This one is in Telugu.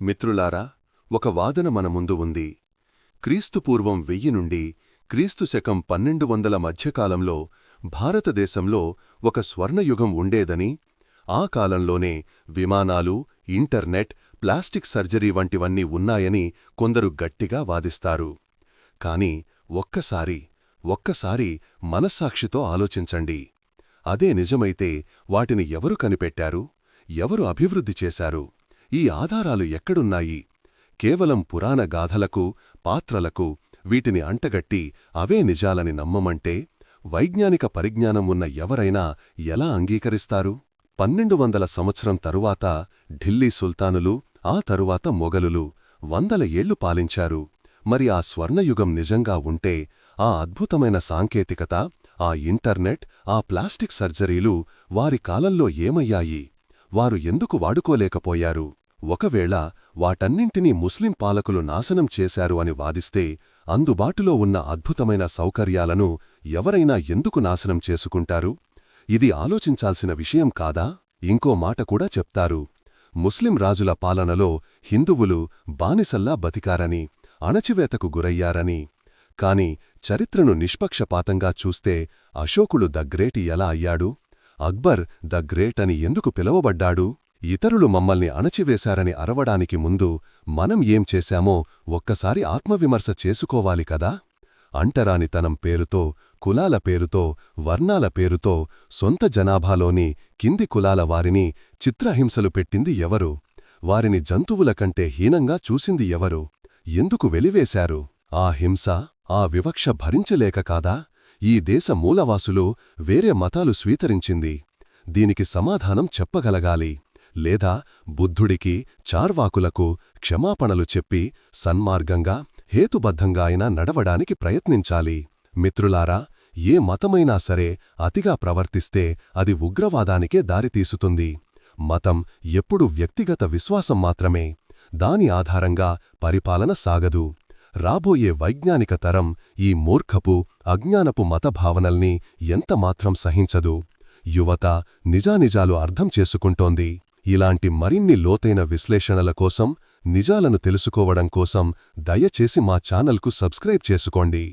మిత్రులారా ఒక వాదన మన ముందు ఉంది. క్రీస్తుపూర్వం వెయ్యి నుండి క్రీస్తు శకం పన్నెండు వందల మధ్యకాలంలో భారతదేశంలో ఒక స్వర్ణయుగం ఉండేదని ఆ కాలంలోనే విమానాలు ఇంటర్నెట్ ప్లాస్టిక్ సర్జరీ వంటివన్నీ ఉన్నాయని కొందరు గట్టిగా వాదిస్తారు. కాని ఒక్కసారి ఒక్కసారి మనస్సాక్షితో ఆలోచించండి. అదే నిజమైతే వాటిని ఎవరు కనిపెట్టారు? ఎవరు అభివృద్ధి చేశారు? ఈ ఆధారాలు ఎక్కడున్నాయి? కేవలం పురాణ గాథలకు పాత్రలకు వీటిని అంటగట్టి అవే నిజాలని నమ్మమంటే వైజ్ఞానిక పరిజ్ఞానం ఉన్న ఎవరైనా ఎలా అంగీకరిస్తారు? పన్నెండు వందల సంవత్సరం తరువాత ఢిల్లీ సుల్తానులు ఆ తరువాత మొగలులు వందల ఏళ్ళు పాలించారు. మరి ఆ స్వర్ణయుగం నిజంగా ఉంటే ఆ అద్భుతమైన సాంకేతికత ఆ ఇంటర్నెట్ ఆ ప్లాస్టిక్ సర్జరీలు వారి కాలంలో ఏమయ్యాయి? వారు ఎందుకు వాడుకోలేకపోయారు? ఒకవేళ వాటన్నింటినీ ముస్లిం పాలకులు నాశనం చేశారు అని వాదిస్తే అందుబాటులో ఉన్న అద్భుతమైన సౌకర్యాలను ఎవరైనా ఎందుకు నాశనం చేసుకుంటారు? ఇది ఆలోచించాల్సిన విషయం కాదా? ఇంకో మాట కూడా చెప్తారు. ముస్లిం రాజుల పాలనలో హిందువులు బానిసల్లా బతికారని అణచివేతకు గురయ్యారని. కాని చరిత్రను నిష్పక్షపాతంగా చూస్తే అశోకుడు ద గ్రేట్ ఎలా అయ్యాడు? అక్బర్ ద గ్రేట్ అని ఎందుకు పిలవబడ్డాడు? ఇతరులు మమ్మల్ని అణచివేశారని అరవడానికి ముందు మనం ఏం చేశామో ఒక్కసారి ఆత్మవిమర్శ చేసుకోవాలి కదా? అంటరానితనం పేరుతో కులాల పేరుతో వర్ణాల పేరుతో సొంత జనాభాలోని కింది కులాల వారిని చిత్రహింసలు పెట్టింది ఎవరు? వారిని జంతువుల కంటే హీనంగా చూసింది ఎవరు? ఎందుకు వెలివేశారు? ఆ హింస ఆ వివక్ష భరించలేక కాదా? ఈ దేశ మూలవాసులు వేరే మతాలు స్వీకరించింది. దీనికి సమాధానం చెప్పగలగాలి. లేదా బుద్ధుడికి చార్వాకులకు క్షమాపణలు చెప్పి సన్మార్గంగా హేతుబద్ధంగా అయినా నడవడానికి ప్రయత్నించాలి. మిత్రులారా ఏ మతమైనా సరే అతిగా ప్రవర్తిస్తే అది ఉగ్రవాదానికే దారితీసుతుంది. మతం ఎప్పుడు వ్యక్తిగత విశ్వాసం మాత్రమే. దాని ఆధారంగా పరిపాలన సాగదు. రాబోయే వైజ్ఞానిక తరం ఈ మూర్ఖపు అజ్ఞానపు మతభావనల్ని ఎంతమాత్రం సహించదు. యువత నిజానిజాలు అర్థం చేసుకుంటోంది. ఇలాంటి మరిన్ని లోతైన విశ్లేషణల కోసం నిజాలను తెలుసుకోవడం కోసం దయచేసి మా ఛానల్కు సబ్స్క్రైబ్ చేసుకోండి.